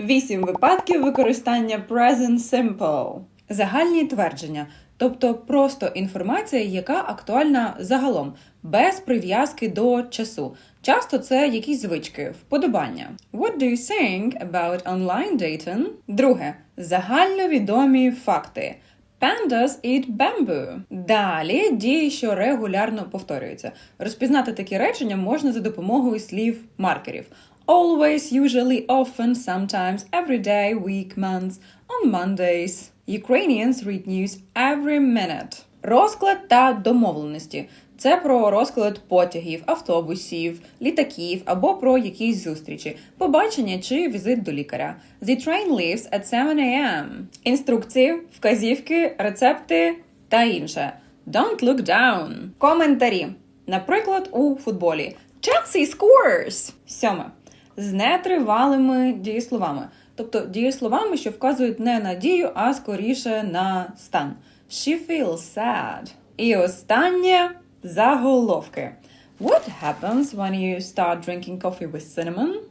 Вісім випадків використання present simple. Загальні твердження, тобто просто інформація, яка актуальна загалом, без прив'язки до часу. Часто це якісь звички, вподобання. What do you think about online dating? Друге загальновідомі факти. Pandas eat bamboo. Далі дії, що регулярно повторюються. Розпізнати такі речення можна за допомогою слів маркерів. Always, usually, often, sometimes, every day, week, months, on Mondays. Ukrainians read news every minute. Розклад та домовленості. Це про розклад потягів, автобусів, літаків або про якісь зустрічі, побачення чи візит до лікаря. The train leaves at 7 a.m. Інструкції, вказівки, рецепти та інше. Don't look down. Коментарі. Наприклад, у футболі. Chelsea scores! Сьоме. З нетривалими дієсловами. Тобто дієсловами, що вказують не на дію, а скоріше на стан. She feels sad. І останнє заголовки. What happens when you start drinking coffee with cinnamon?